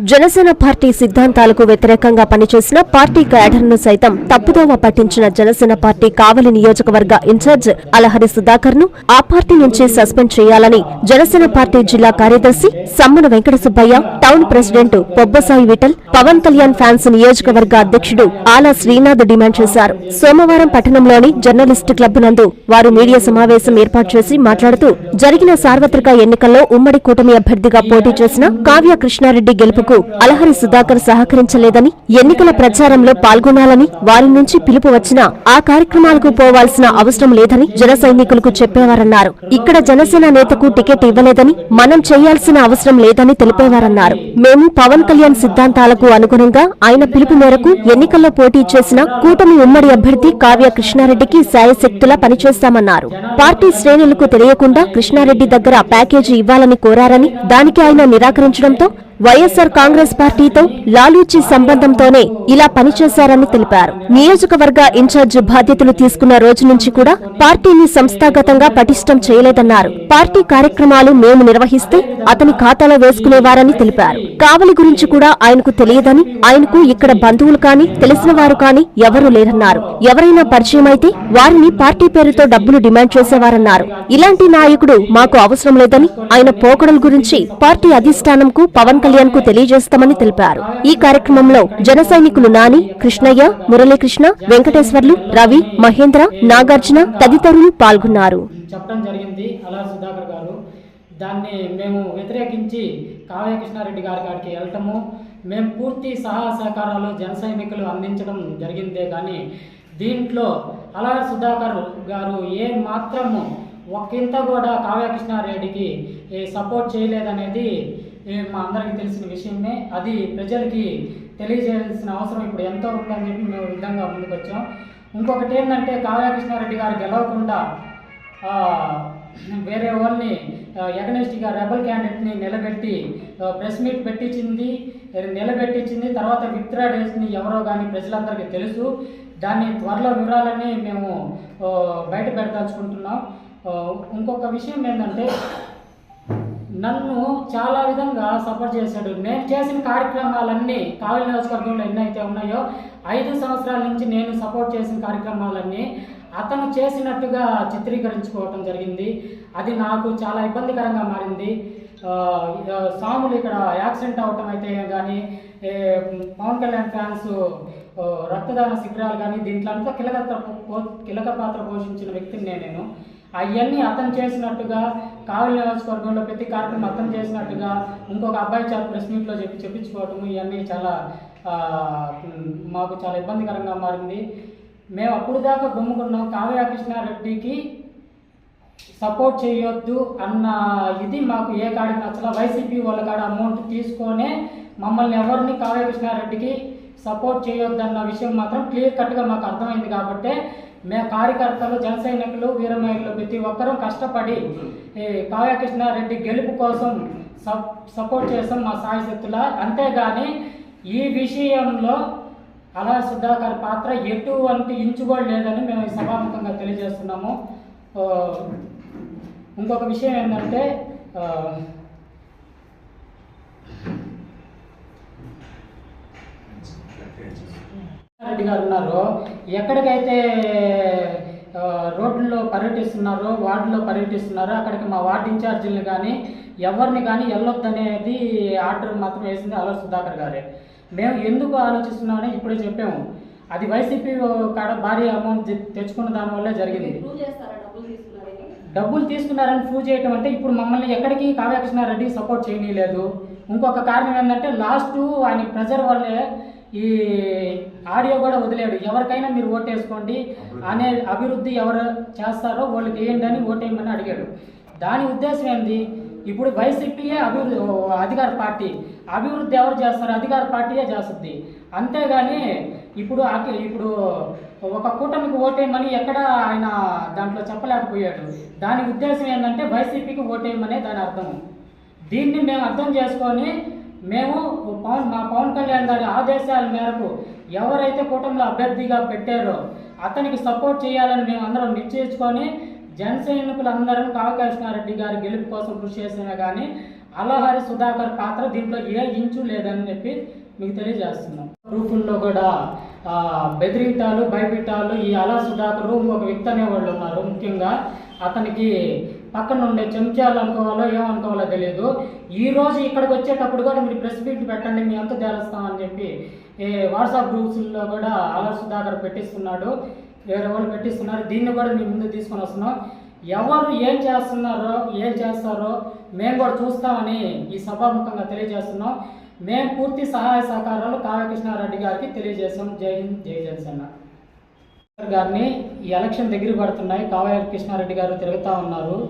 Janasena party సిద్ధాంతాలకు వ్యతిరేకంగా పనిచేసిన పార్టీ క్యాడర్ను సైతం తప్పుదోవ పట్టించిన జనసేన పార్టీ కావలి నియోజకవర్గ ఇన్ఛార్జ్ అలహరి సుధాకర్ను ఆ పార్టీ నుంచి సస్పెండ్ చేయాలని జనసేన పార్టీ జిల్లా కార్యదర్శి Sammana Venkata Subbaiah town president Pobbasai Vithal Pawan Kalyan fans నియోజకవర్గ అధ్యక్షుడు ఆలా శ్రీనాథ్ డిమాండ్ చేశారు. సోమవారం పట్టణంలోని జర్నలిస్టు క్లబ్ నందు వారు మీడియా సమావేశం ఏర్పాటు చేసి మాట్లాడుతూ జరిగిన సార్వత్రిక ఎన్నికల్లో ఉమ్మడి కూటమి అభ్యర్థిగా పోటీ చేసిన కావ్య కృష్ణారెడ్డి గెలుపుకు అలహరి సుధాకర్ సహకరించలేదని ఎన్నికల ప్రచారంలో పాల్గొనాలని వారి నుంచి పిలుపు వచ్చినా ఆ కార్యక్రమాలకు పోవాల్సిన అవసరం లేదని జన సైనికులకు చెప్పేవారన్నారు. ఇక్కడ జనసేన నేతకు టికెట్ ఇవ్వలేదని మనం చేయాల్సిన అవసరం లేదని తెలిపేవారన్నారు. మేము పవన్ కళ్యాణ్ సిద్ధాంతాలకు అనుగుణంగా ఆయన పిలుపు మేరకు ఎన్నికల్లో పోటీ చేసిన కూటమి ఉమ్మడి అభ్యర్థి కావ్య కృష్ణారెడ్డికి శాయశక్తులా పనిచేస్తామన్నారు. పార్టీ శ్రేణులకు తెలియకుండా కృష్ణారెడ్డి దగ్గర ప్యాకేజీ ఇవ్వాలని కోరారని దానికి ఆయన నిరాకరించడంతో వైఎస్సార్ కాంగ్రెస్ పార్టీతో లాలూచి సంబంధంతోనే ఇలా పనిచేశారని తెలిపారు. నియోజకవర్గ ఇన్ఛార్జ్ బాధ్యతలు తీసుకున్న రోజు నుంచి కూడా పార్టీని సంస్థాగతంగా పటిష్టం చేయలేదన్నారు. పార్టీ కార్యక్రమాలు మేము నిర్వహిస్తే అతని ఖాతాలో వేసుకునేవారని తెలిపారు. కావలి గురించి కూడా ఆయనకు తెలియదని ఆయనకు ఇక్కడ బంధువులు కాని తెలిసిన వారు కాని ఎవరూ లేరన్నారు. ఎవరైనా పరిచయం అయితే వారిని పార్టీ పేరుతో డబ్బులు డిమాండ్ చేసేవారన్నారు. ఇలాంటి నాయకుడు మాకు అవసరం లేదని ఆయన పోకడల గురించి పార్టీ అధిష్టానంకు పవన్ కళ్యాణ్కు తెలియజేస్తామని తెలిపారు. ఈ కార్యక్రమంలో జన సైనికులు నాని కృష్ణయ్య మురళీకృష్ణ వెంకటేశ్వర్లు రవి మహేంద్ర నాగార్జున తదితరులు పాల్గొన్నారు. చెప్పడం జరిగింది. అలా సుధాకర్ గారు. దాన్ని మేము వ్యతిరేకించి కావ్య కృష్ణారెడ్డి గారి కాడికి వెళ్ళటము మేము పూర్తి సహాయ సహకారాలు జన సైనికులు అందించడం జరిగిందే కానీ దీంట్లో అలా సుధాకర్ గారు ఏ మాత్రము ఒకంత కూడా కావ్య కృష్ణారెడ్డికి సపోర్ట్ చేయలేదనేది మా అందరికీ తెలిసిన విషయమే అది ప్రజలకి తెలియజేయాల్సిన అవసరం ఇప్పుడు ఎంతో ఉందని చెప్పి మేము విధంగా ముందుకు వచ్చాం ఇంకొకటి ఏంటంటే కావ్య కృష్ణారెడ్డి గారు గెలవకుండా వేరే వాళ్ళని ఎగనెస్ట్గా రెబల్ క్యాండిడేట్ని నిలబెట్టి ప్రెస్ మీట్ పెట్టించింది నిలబెట్టించింది. తర్వాత విత్డ్రా డేస్ని ఎవరో కానీ ప్రజలందరికీ తెలుసు. దాన్ని త్వరలో వివరాలని మేము బయట పెడదలుచుకుంటున్నాం. ఇంకొక విషయం ఏంటంటే నన్ను చాలా విధంగా సపోర్ట్ చేశాడు. నేను చేసిన కార్యక్రమాలన్నీ కావలి నియోజకవర్గంలో ఎన్ని అయితే ఉన్నాయో ఐదు సంవత్సరాల నుంచి నేను సపోర్ట్ చేసిన కార్యక్రమాలన్నీ అతను చేసినట్టుగా చిత్రీకరించుకోవటం జరిగింది. అది నాకు చాలా ఇబ్బందికరంగా మారింది. సాములు ఇక్కడ యాక్సిడెంట్ అవటం అయితే కానీ పవన్ కళ్యాణ్ ఫ్యాన్స్ రక్తదాన శిబిరాలు కానీ దీంట్లో అంతా కీలక పో- కీలక పాత్ర పోషించిన వ్యక్తిని నేను. అవన్నీ అతను చేసినట్టుగా కావలి నియోజకవర్గంలో ప్రతి కార్యక్రమం అతను చేసినట్టుగా ఇంకొక అబ్బాయి చాలా ప్రెస్ మీట్లో చెప్పి చెప్పించుకోవటము ఇవన్నీ చాలా మాకు చాలా ఇబ్బందికరంగా మారింది. మేము అప్పుడు దాకా గుమ్ముకున్నాం. కావ్య కృష్ణారెడ్డికి సపోర్ట్ చేయొద్దు అన్న ఇది మాకు ఏ కాడికి నచ్చల. వైసీపీ వాళ్ళ కాడ అమౌంట్ తీసుకొనే మమ్మల్ని ఎవరిని కావ్య కృష్ణారెడ్డికి సపోర్ట్ చేయొద్దు అన్న విషయం మాత్రం క్లియర్ కట్గా మాకు అర్థమైంది కాబట్టి మేము కార్యకర్తలు జన సైనికులు వీరమహిళలు ప్రతి ఒక్కరూ కష్టపడి ఈ రెడ్డి గెలుపు కోసం సపోర్ట్ చేసాం మా సాయశక్తుల అంతేగాని ఈ విషయంలో అలా సుధాకర్ పాత్ర ఎటువంటి ఇంచు కూడా లేదని మేము సభాముఖంగా తెలియజేస్తున్నాము. ఇంకొక విషయం ఏంటంటే ఆ, రెడ్డి గారు ఉన్నారు. ఎక్కడికైతే రోడ్లలో పర్యటిస్తున్నారో వార్డులో పర్యటిస్తున్నారో అక్కడికి మా వార్డు ఇన్ఛార్జీలను కానీ ఎవరిని కానీ వెళ్ళొద్దనేది ఆర్డర్ మాత్రం వేసింది అలా సుధాకర్ గారే. మేము ఎందుకు ఆలోచిస్తున్నామని ఇప్పుడే చెప్పాము. అది వైసీపీ కాడ భారీ అమౌంట్ తెచ్చుకున్న దానివల్లే జరిగింది. డబ్బులు తీసుకున్నారని ప్రూవ్ చేయటం అంటే ఇప్పుడు మమ్మల్ని ఎక్కడికి కావ్యకృష్ణారెడ్డి సపోర్ట్ చేయనీయలేదు. ఇంకొక కారణం ఏంటంటే లాస్ట్ ఆయన ప్రెజర్ వల్లే ఈ ఆడియో కూడా వదిలేడు. ఎవరికైనా మీరు ఓటేసుకోండి అనే అభివృద్ధి ఎవరు చేస్తారో వాళ్ళకి వేయండి అని ఓటేయమని అడిగాడు. దాని ఉద్దేశం ఏంది? ఇప్పుడు వైసీపీయే అభివృద్ధి అధికార పార్టీ. అభివృద్ధి ఎవరు చేస్తారు? అధికార పార్టీయే చేస్తుంది. అంతేగాని ఇప్పుడు ఇప్పుడు ఒక కూటమికి ఓటేయమని ఎక్కడ ఆయన దాంట్లో చెప్పలేకపోయాడు. దాని ఉద్దేశం ఏంటంటే వైసీపీకి ఓటేయమనే దాని అర్థం. దీన్ని మేము అర్థం చేసుకొని మేము పవన్ మా పవన్ కళ్యాణ్ గారి ఆదేశాల మేరకు ఎవరైతే కూటమిలో అభ్యర్థిగా పెట్టారో అతనికి సపోర్ట్ చేయాలని మేము అందరం నిశ్చయించుకొని జన సైనికులందరం కావకృష్ణారెడ్డి గారి గెలుపు కోసం కృషి చేసినా కానీ అలహరి సుధాకర్ పాత్ర దీంట్లో ఏ ఇంచు లేదని చెప్పి మీకు తెలియజేస్తున్నాం. ప్రూఫుల్లో కూడా బెదిరిటాలు భయపెట్టాలు ఈ అలా సుధాకర్ ఒక వ్యక్తి అనేవాళ్ళు ఉన్నారు. ముఖ్యంగా అతనికి పక్కన ఉండే చెంచాలు అనుకోవాలో ఏమనుకోవాలో తెలియదు ఈ రోజు ఇక్కడికి వచ్చేటప్పుడు కూడా మీరు ప్రెస్ మీట్ పెట్టండి మీ అంత తేలుస్తామని చెప్పి ఈ వాట్సాప్ గ్రూప్స్లో కూడా అలా దాకా పెట్టిస్తున్నాడు వేరే వాళ్ళు పెట్టిస్తున్నారు. దీన్ని కూడా మీ ముందు తీసుకొని వస్తున్నాం. ఎవరు ఏం చేస్తున్నారో ఏం చేస్తారో మేము కూడా చూస్తామని ఈ సభాముఖంగా తెలియజేస్తున్నాం. మేము పూర్తి సహాయ సహకారాలు కావ్యకృష్ణారెడ్డి గారికి తెలియజేస్తాం జై హింద్ జై జనసేన. గారిని ఈ ఎలక్షన్ దగ్గర పడుతున్నాయి. కావ్య కృష్ణారెడ్డి గారు తిరుగుతూ ఉన్నారు.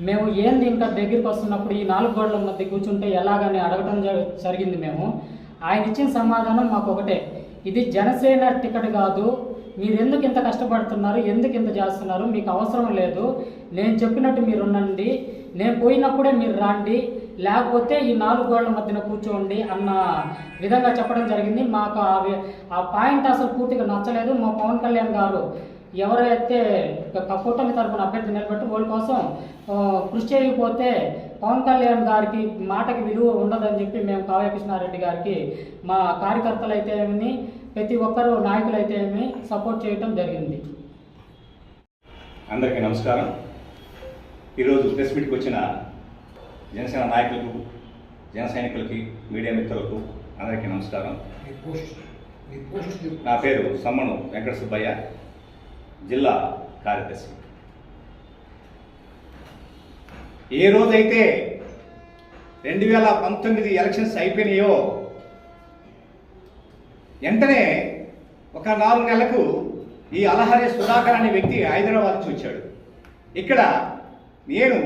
మేము ఏంది ఇంకా దగ్గరికి వస్తున్నప్పుడు ఈ నాలుగు గోడల మధ్య కూర్చుంటే ఎలాగని అడగడం జ- జరిగింది మేము. ఆయన ఇచ్చిన సమాధానం మాకు ఒకటే. ఇది జనసేన టికెట్ కాదు. మీరు ఎందుకు ఇంత కష్టపడుతున్నారు? ఎందుకు ఇంత చేస్తున్నారు? మీకు అవసరం లేదు. నేను చెప్పినట్టు మీరు ఉండండి. నేను పోయినప్పుడే మీరు రాండి. లేకపోతే ఈ నాలుగు గోడల మధ్యన కూర్చోండి అన్న విధంగా చెప్పడం జరిగింది. మాకు ఆ పాయింట్ అసలు పూర్తిగా నచ్చలేదు. మా పవన్ కళ్యాణ్ గారు ఎవరైతే ఒక కూటమి తరపున అభ్యర్థి నిలబెట్టి వాళ్ళ కోసం కృషి చేయకపోతే పవన్ కళ్యాణ్ గారికి మాటకి విలువ ఉండదని చెప్పి మేము కావ్య కృష్ణారెడ్డి గారికి మా కార్యకర్తలు అయితే ఏమి ప్రతి ఒక్కరు నాయకులు అయితే ఏమి సపోర్ట్ చేయటం జరిగింది. అందరికీ నమస్కారం. ఈరోజు ప్రెస్ మీట్కి వచ్చిన జనసేన నాయకులకు జన సైనికులకి మీడియా మిత్రులకు అందరికీ నమస్కారం. నా పేరు సమ్మను వెంకట సుబ్బయ్య జిల్లా కార్యదర్శి. ఏ రోజైతే రెండు వేల పంతొమ్మిది ఎలక్షన్స్ అయిపోయినాయో వెంటనే ఒక నాలుగు నెలలకు ఈ అలహరి సుధాకర్ అనే వ్యక్తి హైదరాబాద్ నుంచి వచ్చాడు. ఇక్కడ నేను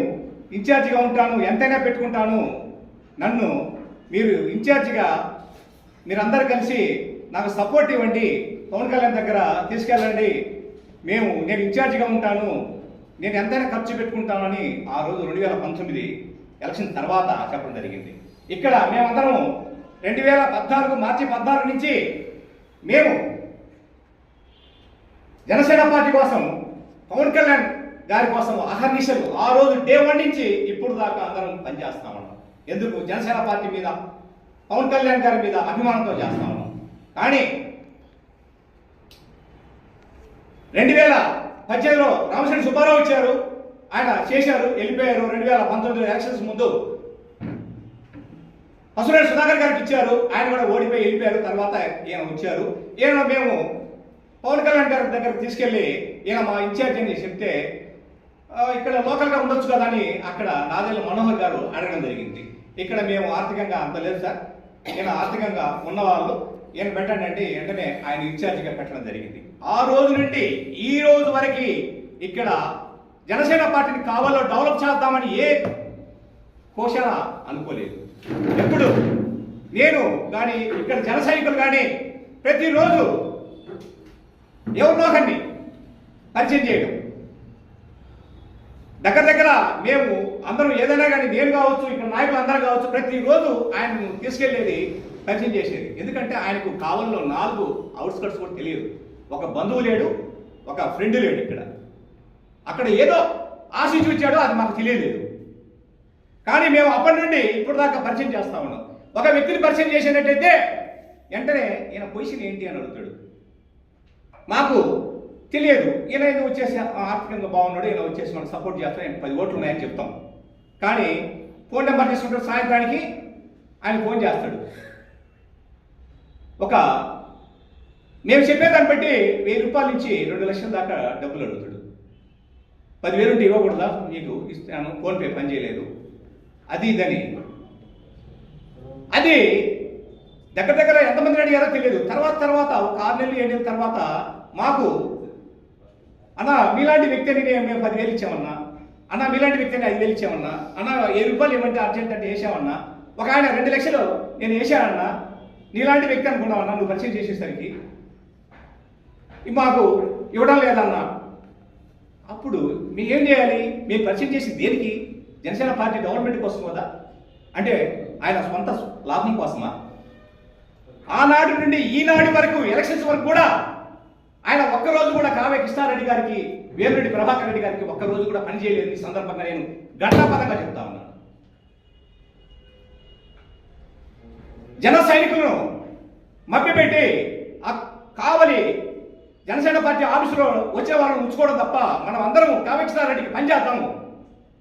ఇన్ఛార్జిగా ఉంటాను ఎంతైనా పెట్టుకుంటాను. నన్ను మీరు ఇన్ఛార్జిగా మీరందరూ కలిసి నాకు సపోర్ట్ ఇవ్వండి. పవన్ కళ్యాణ్ దగ్గర తీసుకెళ్ళండి. మేము నేను ఇన్ఛార్జిగా ఉంటాను. నేను ఎంతైనా ఖర్చు పెట్టుకుంటానని ఆ రోజు రెండు వేల పంతొమ్మిది ఎలక్షన్ తర్వాత చెప్పడం జరిగింది. ఇక్కడ మేమందరం రెండు వేల పద్నాలుగు మార్చి పద్నాలుగు నుంచి మేము జనసేన పార్టీ కోసం పవన్ కళ్యాణ్ దానికోసం అహర్నిశలు ఆ రోజు డే వన్ నుంచి ఇప్పుడు దాకా అందరం పనిచేస్తా ఉన్నాం ఎందుకు? జనసేన పార్టీ మీద పవన్ కళ్యాణ్ గారి మీద అభిమానంతో చేస్తా ఉన్నాం కానీ రెండు వేల పద్దెనిమిదిలో రామచంద్ర సుబ్బారావు వచ్చారు. ఆయన చేశారు వెళ్ళిపోయారు. రెండు వేల పంతొమ్మిది ఎలక్షన్స్ ముందు. పసురేడు సుధాకర్ గారికి ఇచ్చారు. ఆయన కూడా ఓడిపోయి వెళ్ళిపోయారు. తర్వాత ఈయన వచ్చారు. ఈయన మేము పవన్ కళ్యాణ్ గారి దగ్గర తీసుకెళ్ళి ఈయన మా ఇన్ఛార్జ్ అని చెప్తే ఇక్కడ లోకల్గా ఉండొచ్చు కదా అని అక్కడ నాదేళ్ళ మనోహర్ గారు అడగడం జరిగింది. ఇక్కడ మేము ఆర్థికంగా అంత లేదు సార్. నేను ఆర్థికంగా ఉన్నవాళ్ళు. ఏం పెట్టండి అంటే వెంటనే ఆయన ఇన్ఛార్జిగా పెట్టడం జరిగింది. ఆ రోజు నుండి ఈ రోజు వరకు ఇక్కడ జనసేన పార్టీని కావాలో డెవలప్ చేద్దామని ఏ పోషణ అనుకోలేదు. ఎప్పుడు? నేను కానీ ఇక్కడ జన సైనికులు కానీ ప్రతిరోజు ఎవరినో ఒకరిని పరిచయం చేయడం. దగ్గర దగ్గర మేము అందరం ఏదైనా కానీ నేను కావచ్చు ఇక్కడ నాయకులు అందరూ కావచ్చు ప్రతిరోజు ఆయనను తీసుకెళ్ళేది పరిచయం చేసేది. ఎందుకంటే ఆయనకు కావల్లో నాలుగు అవుట్స్కట్స్ కూడా తెలియదు. ఒక బంధువు లేడు ఒక ఫ్రెండ్ లేడు ఇక్కడ. అక్కడ ఏదో ఆశించి వచ్చాడో అది మాకు తెలియలేదు. కానీ మేము అప్పటి నుండి ఇప్పుడు దాకా పరిచయం చేస్తా ఉన్నాం. ఒక వ్యక్తిని పరిచయం చేసినట్టయితే వెంటనే ఈయన పొజిషన్ ఏంటి అని అడుగుతాడు. మాకు తెలియదు. ఈయన ఏదో వచ్చేసి ఆర్థికంగా బాగున్నాడు ఈయన వచ్చేసి మనం సపోర్ట్ చేస్తాం పది ఓట్లు ఉన్నాయని చెప్తాం. కానీ ఫోన్ నెంబర్ తీసుకుంటాడు సాయంత్రానికి ఆయన ఫోన్ చేస్తాడు. ఒక మేము చెప్పేదాన్ని బట్టి వెయ్యి రూపాయల నుంచి రెండు లక్షల దాకా డబ్బులు అడుగుతాడు. పదివేలు ఉంటే ఇవ్వకూడదా? నీకు ఇస్తాను ఫోన్పే పని చేయలేదు. అది ఇదని. అది దగ్గర దగ్గర ఎంతమంది అడిగారో తెలియదు. తర్వాత తర్వాత ఒక ఆరు నెలలు ఏడు నెలల తర్వాత మాకు అన్న మీలాంటి వ్యక్తిని మేము పదివేలు ఇచ్చామన్నా అన్న మీలాంటి వ్యక్తిని ఐదు వేలు ఇచ్చామన్నా అన్న ఏ రూపాయలు ఏమంటే అర్జెంట్ అంటే వేసామన్నా ఒక ఆయన రెండు లక్షలు నేను వేసానన్నా నీలాంటి వ్యక్తి అనుకున్నావన్నా నువ్వు పరిచయం చేసేసరికి మాకు ఇవ్వడం లేదన్నా. అప్పుడు మేము ఏం చేయాలి? మేము పరిచయం చేసి దేనికి? జనసేన పార్టీ గవర్నమెంట్ కోసం కదా? అంటే ఆయన సొంత లాభం కోసమా? ఆనాటి నుండి ఈనాటి వరకు ఎలక్షన్స్ వరకు కూడా ఆయన ఒక్కరోజు కూడా కావ్య కృష్ణారెడ్డి గారికి వేమిరెడ్డి ప్రభాకర్ రెడ్డి గారికి ఒక్కరోజు కూడా పనిచేయలేదు ఈ సందర్భంగా నేను ఘటనాపథంగా చెప్తా ఉన్నాను. జన సైనికులను మభ్యపెట్టి ఆ కావలి జనసేన పార్టీ ఆఫీసులో వచ్చే వాళ్ళని ఉంచుకోవడం తప్ప మనం అందరం కామకృష్ణారెడ్డికి పనిచేద్దాము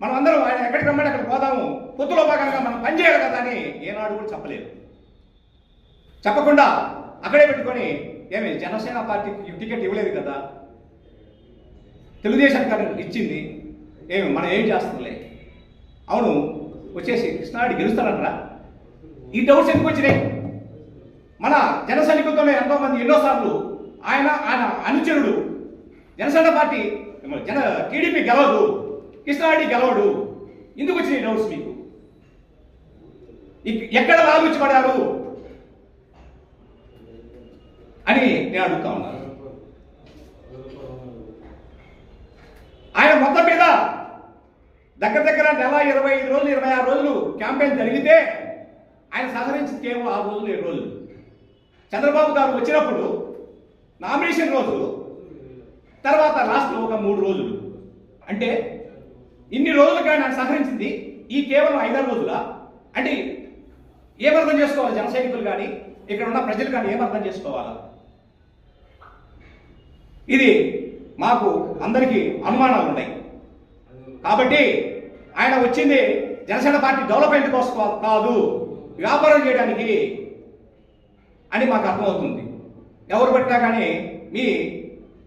మనం అందరం ఆయన ఎక్కడికి రమ్మని అక్కడికి పోదాము. పొత్తులో భాగంగా మనం పనిచేయాలి కదా అని ఏనాడు కూడా చెప్పలేదు. చెప్పకుండా అక్కడే పెట్టుకొని ఏమి జనసేన పార్టీకి టికెట్ ఇవ్వలేదు కదా? తెలుగుదేశం గారు ఇచ్చింది. ఏమి మనం ఏం చేస్తుందిలే అవును వచ్చేసి కృష్ణారెడ్డి గెలుస్తారంటరా? ఈ డౌట్స్ ఎందుకు వచ్చినాయి? మన జన సైనికులతోనే ఎంతోమంది ఎన్నోసార్లు ఆయన ఆయన అనుచరుడు. జనసేన పార్టీ జన టీడీపీ గెలవదు కృష్ణారెడ్డి గెలవడు. ఎందుకు వచ్చినాయి డౌట్స్ మీకు? ఎక్కడ లాభించబడారు అని నేను అడుగుతా ఉన్నాను ఆయన మొత్తం మీద దగ్గర దగ్గర నెల ఇరవై ఐదు రోజులు ఇరవై ఆరు రోజులు క్యాంపెయిన్ జరిగితే ఆయన సహకరించింది కేవలం ఆరు రోజులు ఏడు రోజులు. చంద్రబాబు గారు వచ్చినప్పుడు నామినేషన్ రోజు తర్వాత లాస్ట్ ఒక మూడు రోజులు. అంటే ఇన్ని రోజులుగా ఆయన సహకరించింది ఈ కేవలం ఐదారు రోజుల? అంటే ఏమర్థం చేసుకోవాలి జన సైనికులు కానీ ఇక్కడ ఉన్న ప్రజలు కానీ ఏమర్థం చేసుకోవాలా? ఇది మాకు అందరికీ అనుమానాలు ఉన్నాయి. కాబట్టి ఆయన వచ్చింది జనసేన పార్టీ డెవలప్మెంట్ కోసం కాదు వ్యాపారం చేయడానికి అని మాకు అర్థమవుతుంది. ఎవరు పెట్టినా కానీ మీ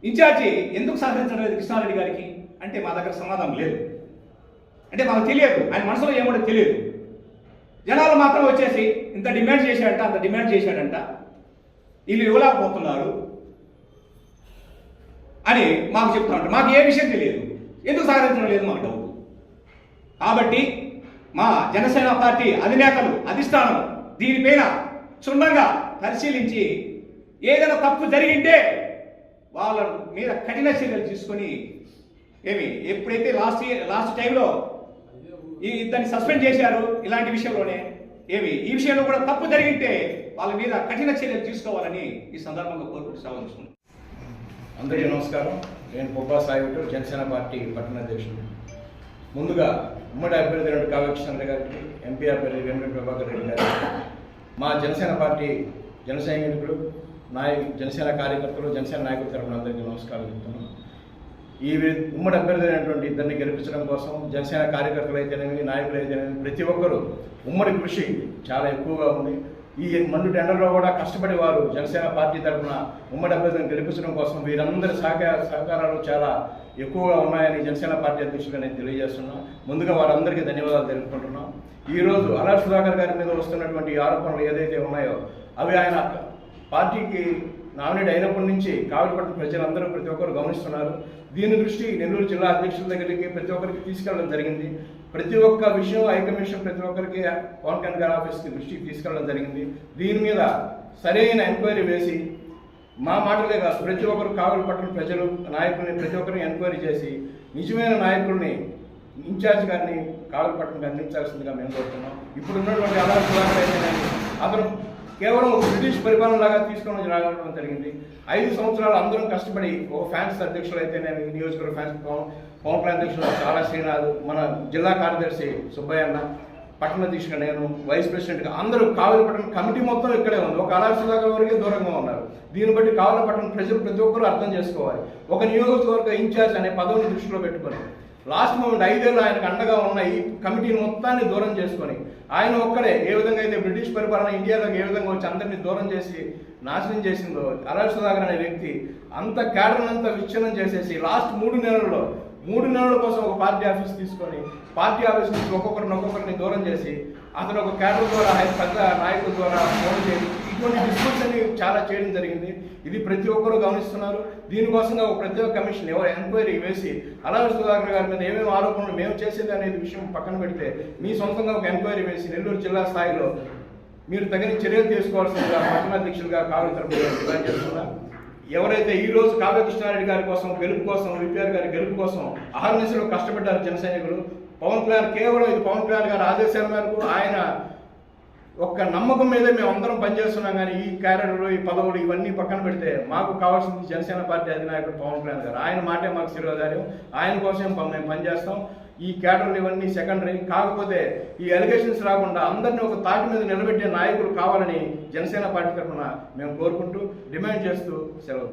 ఇన్ఛార్జి ఎందుకు సహకరించడం లేదు కృష్ణారెడ్డి గారికి? అంటే మా దగ్గర సమాధానం లేదు. అంటే మాకు తెలియదు ఆయన మనసులో ఏమో తెలియదు. జనాలు మాత్రం వచ్చేసి ఇంత డిమాండ్ చేశాడంట అంత డిమాండ్ చేశాడంట. వీళ్ళు ఇవ్వలేకపోతున్నారు. అని మాకు చెప్తా ఉంటారు. మాకు ఏ విషయం తెలియదు. ఎందుకు సహకరించడం లేదు మాకు డౌట్ కాబట్టి మా జనసేన పార్టీ అధినేతలు అధిష్టానం దీనిపైన క్షుణ్ణంగా పరిశీలించి ఏదైనా తప్పు జరిగింటే వాళ్ళ మీద కఠిన చర్యలు తీసుకొని ఏమి ఎప్పుడైతే లాస్ట్ ఇయర్ లాస్ట్ టైంలో ఈ ఇద్దరిని సస్పెండ్ చేశారు ఇలాంటి విషయంలోనే ఏమి ఈ విషయంలో కూడా తప్పు జరిగింటే వాళ్ళ మీద కఠిన చర్యలు తీసుకోవాలని ఈ సందర్భంగా కోరుకుంటూ సాగుతున్నాను అందరికీ నమస్కారం. నేను బొబ్బా సాయిబు జనసేన పార్టీ పట్టణ అధ్యక్షుడు. ముందుగా ఉమ్మడి అభ్యర్థి రెండు కావ్యకృష్ణ గారికి ఎంపీ అభ్యర్థి వెంకట ప్రభాకర్ రెడ్డి గారికి మా జనసేన పార్టీ జన సైనికులు నాయ జనసేన కార్యకర్తలు జనసేన నాయకుల తరపున అందరికీ నమస్కారం చెప్తున్నాను. ఈ ఉమ్మడి అభ్యర్థి అయినటువంటి ఇద్దరిని గెలిపించడం కోసం జనసేన కార్యకర్తలు అయితేనేమి నాయకులు అయితేనేమి ప్రతి ఒక్కరూ ఉమ్మడి కృషి చాలా ఎక్కువగా ఉంది. ఈ మండు టెండర్లో కూడా కష్టపడి వారు జనసేన పార్టీ తరఫున ఉమ్మడి అభ్యర్థిని గెలిపించడం కోసం వీరందరి సహకార సహకారాలు చాలా ఎక్కువగా ఉన్నాయని జనసేన పార్టీ అధ్యక్షుడిగా నేను తెలియజేస్తున్నాను. ముందుగా వారందరికీ ధన్యవాదాలు తెలుపుకుంటున్నాం. ఈరోజు అలా సుధాకర్ గారి మీద వస్తున్నటువంటి ఆరోపణలు ఏదైతే ఉన్నాయో అవి ఆయన పార్టీకి నామినేట్ అయినప్పటి నుంచి కావలిపట్టిన ప్రజలందరూ ప్రతి ఒక్కరు గమనిస్తున్నారు. దీని దృష్టి నెల్లూరు జిల్లా అధ్యక్షుల దగ్గరికి ప్రతి ఒక్కరికి తీసుకెళ్ళడం జరిగింది. ప్రతి ఒక్క విషయం హైకమిషన్ ప్రతి ఒక్కరికి పవన్ కళ్యాణ్ గారి ఆఫీస్కి దృష్టికి తీసుకెళ్ళడం జరిగింది. దీని మీద సరైన ఎంక్వైరీ వేసి మా మాటలే కాదు ప్రతి ఒక్కరు కావలి పట్టిన ప్రజలు నాయకుల్ని ప్రతి ఒక్కరిని ఎంక్వైరీ చేసి నిజమైన నాయకుల్ని ఇన్ఛార్జ్ గారిని కావలి పట్టణకు అందించాల్సిందిగా మేము కోరుతున్నాం. ఇప్పుడు ఉన్నటువంటి అలా అతను కేవలం బ్రిటిష్ పరిపాలన లాగా తీసుకొని రావడం జరిగింది. ఐదు సంవత్సరాలు అందరం కష్టపడి ఓ ఫ్యాన్స్ అధ్యక్షులు నేను నియోజకవర్గ ఫ్యాన్స్ పవన్ పవన్ కళ్యాణ్ అధ్యక్షులు చాలా శ్రీనాథ్ మన జిల్లా కార్యదర్శి సుబ్బయ్య అన్న పట్టణ అధ్యక్షుడు నేను వైస్ ప్రెసిడెంట్గా అందరూ కావలపట్నం కమిటీ మొత్తం ఇక్కడే ఉంది. ఒక అలా వరకే దూరంగా ఉన్నారు. దీన్ని బట్టి కావలపట్నం ప్రజలు ప్రతి ఒక్కరూ అర్థం చేసుకోవాలి. ఒక నియోజకవర్గ ఇన్ఛార్జ్ అనే పదవిని దృష్టిలో పెట్టుకొని లాస్ట్ మూమెంట్ ఐదేళ్ళు ఆయనకు అండగా ఉన్న ఈ కమిటీని మొత్తాన్ని దూరం చేసుకొని ఆయన ఒక్కడే ఏ విధంగా అయితే బ్రిటిష్ పరిపాలన ఇండియాలోకి ఏ విధంగా వచ్చి అందరినీ దూరం చేసి నాశనం చేసిందో అలా సుధాకర్ అనే వ్యక్తి అంత క్యాడర్ అంతా విచ్ఛిన్నం చేసేసి లాస్ట్ మూడు నెలల్లో మూడు నెలల కోసం ఒక పార్టీ ఆఫీస్ తీసుకొని పార్టీ ఆఫీస్ నుంచి ఒక్కొక్కరిని ఒక్కొక్కరిని దూరం చేసి అతను ఒక క్యాడర్ ద్వారా పెద్ద నాయకుల ద్వారా ఫోన్ చేసి ఇటువంటి డిస్కస్ అన్ని చాలా చేయడం జరిగింది. ఇది ప్రతి ఒక్కరూ గమనిస్తున్నారు. దీనికోసంగా ఒక ప్రత్యేక కమిషన్ ఎవరు ఎంక్వైరీ వేసి అలా సుధాకర్ గారి మీద ఏమేమి ఆరోపణలు మేము చేసేది అనేది విషయం పక్కన పెడితే మీ సొంతంగా ఒక ఎంక్వైరీ వేసి నెల్లూరు జిల్లా స్థాయిలో మీరు తగిన చర్యలు తీసుకోవాల్సిందిగా పట్టణాధ్యక్షులుగా అధ్యక్షులుగా తరపున ఎవరైతే ఈ రోజు కావ్య కృష్ణారెడ్డి గారి కోసం గెలుపు కోసం విపిఆర్ గారి గెలుపు కోసం అహర్నిశలో కష్టపడ్డారు జన సైనికులు పవన్ కళ్యాణ్ కేవలం ఇది పవన్ కళ్యాణ్ గారి ఆదేశాల మేరకు ఆయన ఒక్క నమ్మకం మీదే మేము అందరం పనిచేస్తున్నాం కానీ ఈ క్యారెక్టర్లు ఈ పదవులు ఇవన్నీ పక్కన పెడితే మాకు కావాల్సింది జనసేన పార్టీ అధినాయకుడు పవన్ కళ్యాణ్ గారు. ఆయన మాటే మాకు శిరోధార్యం. ఆయన కోసం మేము పనిచేస్తాం. ఈ క్యాడర్లు ఇవన్నీ సెకండరీ. కాకపోతే ఈ ఎలిగేషన్స్ రాకుండా అందరినీ ఒక తాటి మీద నిలబెట్టే నాయకులు కావాలని జనసేన పార్టీ తరఫున మేము కోరుకుంటూ డిమాండ్ చేస్తూ సెలవు.